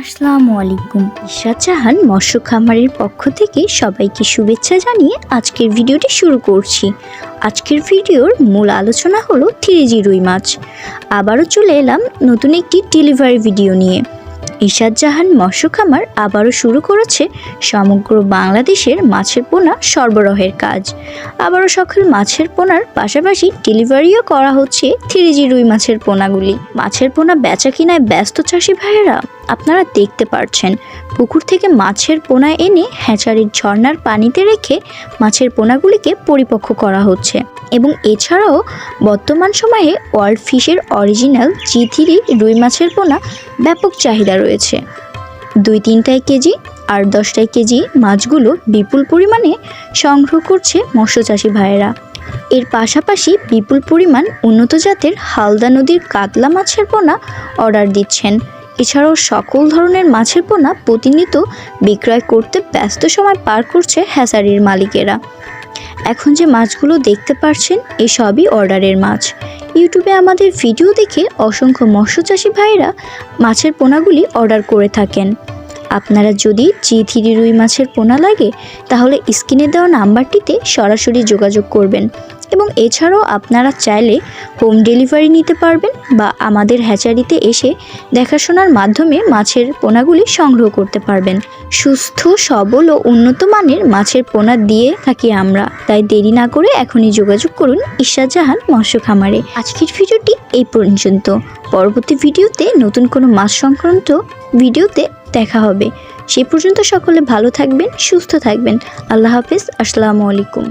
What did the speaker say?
আসসালামু আলাইকুম। ঈশা চাহান মৎস্য খামারের পক্ষ থেকে সবাইকে শুভেচ্ছা জানিয়ে আজকের ভিডিওটি শুরু করছি। আজকের ভিডিওর মূল আলোচনা হলো থ্রি জি রুই মাছ। আবারও চলে এলাম নতুন একটি ডেলিভারি ভিডিও নিয়ে। ঈশাদ জাহান মৎস্য খামার আবারও শুরু করেছে সমগ্র বাংলাদেশের মাছের পোনা সরবরাহের কাজ। আবারও সকল মাছের পোনার পাশাপাশি ডেলিভারিও করা হচ্ছে থ্রি জি রুই মাছের পোনাগুলি। মাছের পোনা বেচা কিনায় ব্যস্ত চাষি ভাইয়েরা, আপনারা দেখতে পারছেন। পুকুর থেকে মাছের পোনা এনে হ্যাচারির ঝর্ণার পানিতে রেখে মাছের পোনাগুলিকে পরিপক্ক করা হচ্ছে। এবং এছাড়াও বর্তমান সময়ে ওয়ার্ল্ড ফিশের অরিজিনাল জি থ্রি রুই মাছের পোনা ব্যাপক চাহিদা রয়েছে। দুই তিনটায় কেজি আর দশটায় কেজি মাছগুলো বিপুল পরিমাণে সংগ্রহ করছে মৎস্যচাষী ভাইয়েরা। এর পাশাপাশি বিপুল পরিমাণ উন্নত জাতের হালদা নদীর কাতলা মাছের পোনা অর্ডার দিচ্ছেন। এছাড়াও সকল ধরনের মাছের পোনা প্রতিনিয়ত বিক্রয় করতে ব্যস্ত সময় পার করছে হ্যাসারির মালিকেরা। এখন যে মাছগুলো দেখতে পারছেন এই সবই অর্ডারের মাছ। ইউটিউবে আমাদের ভিডিও দেখে অসংখ্য মৎস্যচাষী ভাইয়েরা মাছের পোনাগুলি অর্ডার করে থাকেন। আপনারা যদি জি থ্রি রুই মাছের পোনা লাগে, তাহলে স্ক্রিনে দেওয়া নাম্বারটিতে সরাসরি যোগাযোগ করবেন। এবং এছাড়াও আপনারা চাইলে হোম ডেলিভারি নিতে পারবেন বা আমাদের হ্যাচারিতে এসে দেখাশোনার মাধ্যমে মাছের পোনাগুলি সংগ্রহ করতে পারবেন। সুস্থ, সবল ও উন্নত মানের মাছের পোনা দিয়ে থাকি আমরা। তাই দেরি না করে এখনই যোগাযোগ করুন ঈশা জাহান মৎস্য খামারে। আজকের ভিডিওটি এই পর্যন্ত। পরবর্তী ভিডিওতে নতুন কোনো মাছ সংক্রান্ত ভিডিওতে দেখা হবে। সে পর্যন্ত সকলে ভালো থাকবেন সুস্থ থাকবেন। আল্লাহ হাফিজ আসসালামু আলাইকুম।